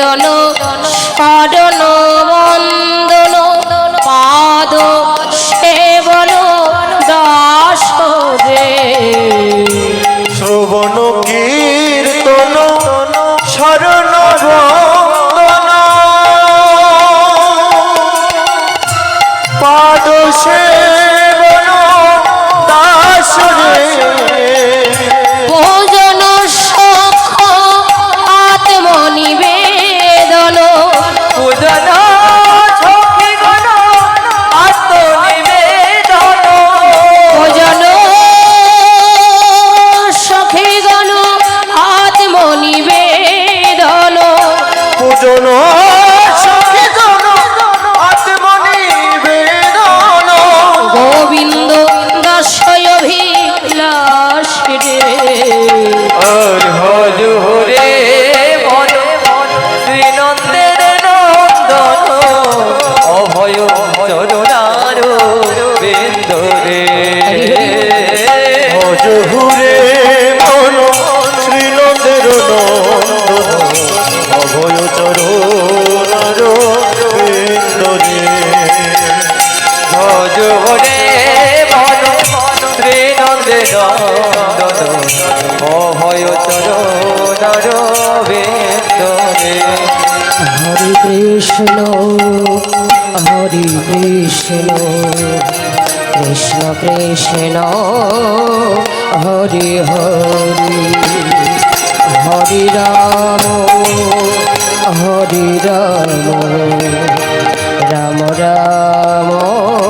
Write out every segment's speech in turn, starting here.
কীর্তন স্মরণ বন্দন পাদ সেবন দাস রে পূজন নন্দন অভয় বেন্দরে হরে কৃষ্ণ হরে কৃষ্ণ। কৃষ্ণ কৃষ্ণ, হরে হরে। হরে রাম হরে রাম। রাম রাম।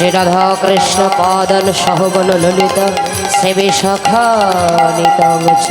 শ্রী রাধা কৃষ্ণ পাদন সহগণ ললিত সেবে সখ নিতম চ।